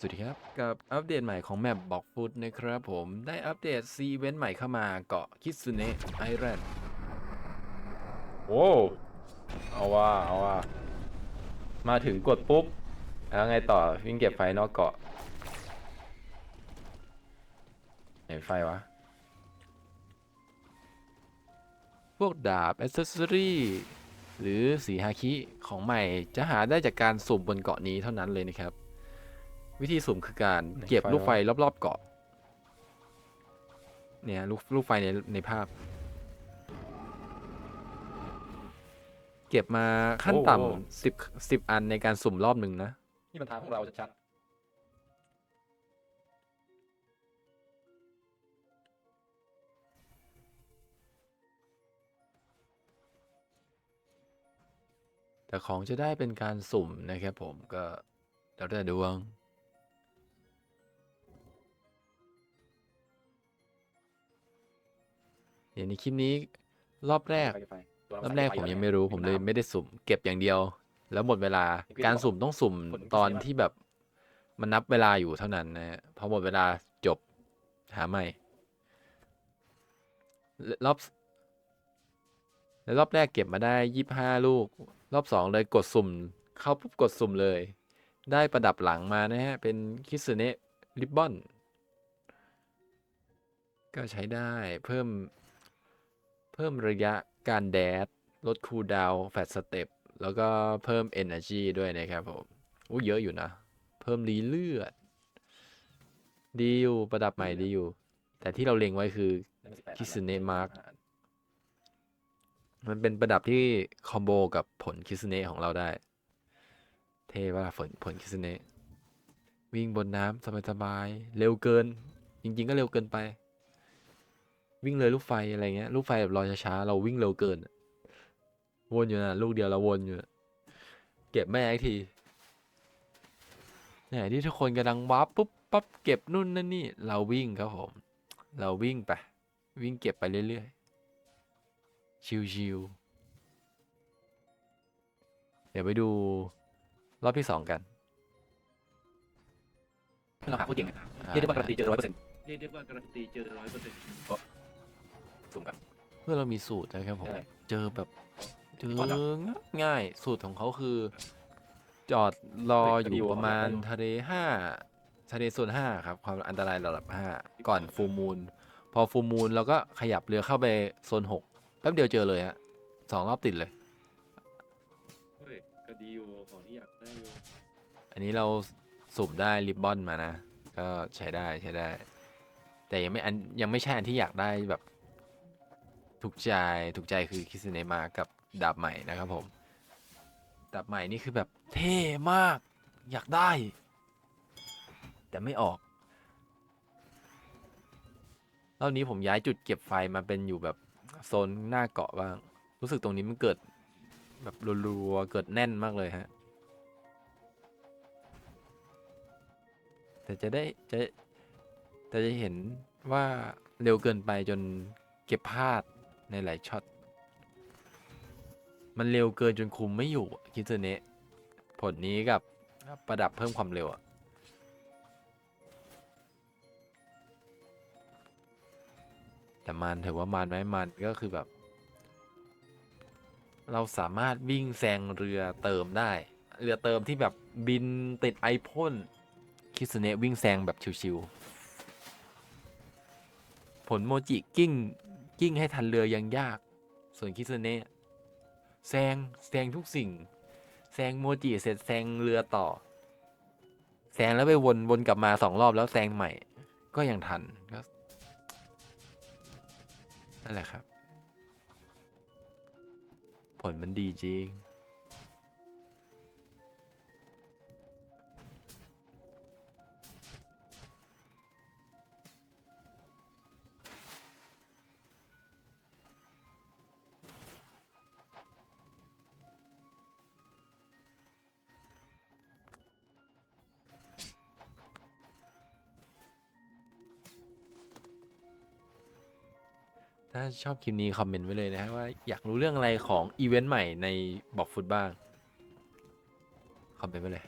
สวัสดีครับ กับอัปเดตใหม่ของแมปบอกฟุตนะครับผมได้อัปเดตซีเวนต์ใหม่เข้ามาเกาะคิสุเนะไอแลนด์โอ้เอาว่าเอาว่ามาถึงกดปุ๊บ แล้วไงต่อวิ่งเก็บไฟนอกเกาะไหนไฟวะ พวกดาบอ c เซสซอรี่หรือสีฮาคิของใหม่จะหาได้จากการสุ่มบนเกาะนี้เท่านั้นเลยนะครับ วิธีสุ่มคือการไหนเก็บไฟลูกไฟวะรอบๆเกาะ เนี่ยลูกลูกไฟในในภาพ เก็บมาขั้นต่ำสิบสิบอันในการสุ่มรอบหนึ่งนะ นี่มันทางของเราชัดแต่ของจะได้เป็นการสุ่มนะครับผมก็แล้วแต่ดวง อย่างในคลิปนี้รอบแรกไฟไฟตัวรอบแรกผมยังไม่รู้ผมเลยน้ำไม่ได้สุ่ม เก็บอย่างเดียว แล้วหมดเวลานี่คือการสุ่มต้องสุ่มผลพิเศษตอนมากที่แบบมันนับเวลาอยู่เท่านั้นนะฮะพอหมดเวลาจบหาใหม่รอบแล้วรอบแรกเก็บมาได้ยี่ห้าลูก รอบสองเลยกดสุ่ม เข้าปุ๊บกดสุ่มเลย ได้ประดับหลังมานะฮะ เป็นคิสเนะริบบอนก็ใช้ได้เพิ่มเพิ่มระยะการแดดลดคูลดาวน์แฟตสเต็ปแล้วก็เพิ่ม Energy ด้วยนะครับผมอู้เยอะอยู่นะ เพิ่มรีเลือด ดีอยู่ ประดับใหม่ดีอยู่ แต่ที่เราเล็งไว้คือคิสเนะมาร์คมันเป็นประดับที่คอมโบกับผลคิสเนะของเราได้ เท่ว่าผลผลคิสเนะวิ่งบนน้ำสบายๆ เร็วเกิน จริง ๆ ก็เร็วเกินไป วิ่งเลยลูกไฟอะไรเงี้ยลูกไฟแบบลอยช้าๆเราวิ่งเร็วเกินอะวนอยู่นะลูกเดียวเราวนอยู่นะเก็บไม่ได้ทีเนี่ยที่ทุกคนกำลังวับปุ๊บปั๊บเก็บนู่นนั่นนี่ เราวิ่งครับผม เราวิ่งไป วิ่งเก็บไปเรื่อยๆ ชิวๆ เดี๋ยวไปดูรอบที่สองกันเราหาผู้เก่งอ่เรียกได้ว่าการันตีเจอร้อยเปอร์เซ็นต์เรียกได้ว่าการันตีเจอร้อยเปอร์เซ็นต์ สุ่มกัน เพื่อเรามีสูตรนะครับผม ใช่เจอแบบเจอก่อนเหรอง่ายสูตรของเขาคือ จอดรอเฮ้ยอยู่ดีว่ะประมาณได้อยู่ทะเลห้าทะเลโซนห้าครับ ความอันตรายระดับห้าก่อนฟูมูล พอฟูมูลเราก็ขยับเรือเข้าไปโซนหกแป๊บเดียวเจอเลยฮะสองรอบติดเลย เฮ้ยก็ดีอยู่ของที่อยากได้อยู่อันนี้เราสุ่มได้ริบบอนมานะ ก็ใช้ได้ใช้ได้ แต่ยังไม่อันยังไม่ใช่อันที่อยากได้แบบ ถูกใจถูกใจคือคิสเนมากับดาบใหม่นะครับผม ดาบใหม่นี่คือแบบเท่มาก อยากได้ แต่ไม่ออกรอบนี้ผมย้ายจุดเก็บไฟมาเป็นอยู่แบบโซนหน้าเกาะบ้าง รู้สึกตรงนี้มันเกิด แบบรัวๆเกิดแน่นมากเลยฮะ แต่จะได้จะแต่จะเห็นว่าเร็วเกินไปจนเก็บพลาด ในหลายช็อต มันเร็วเกินจนคุมไม่อยู่อะคิดเนะผลนี้กับประดับเพิ่มความเร็วอะแต่มันถือว่ามันไหมมันก็คือแบบ เราสามารถวิ่งแซงเรือเติมได้ เรือเติมที่แบบบินติดไอพ่นคิสเนะวิ่งแซงแบบชิวๆผลโมจิกิ้ง กิ้งให้ทันเรือยังยาก ส่วนคิสเนะแซงแซงทุกสิ่ง แซงโมจิเสร็จแซงเรือต่อ แซงแล้วไปวนวนกลับมาสองรอบแล้วแซงใหม่ ก็ยังทันก็นั่นแหละครับ ผลมันดีจริง ถ้าชอบคลิปนี้คอมเมนต์ไว้เลยนะฮะว่าอยากรู้เรื่องอะไรของอีเวนต์ใหม่ในบอกฟุตบ้าง คอมเมนต์ไว้เลย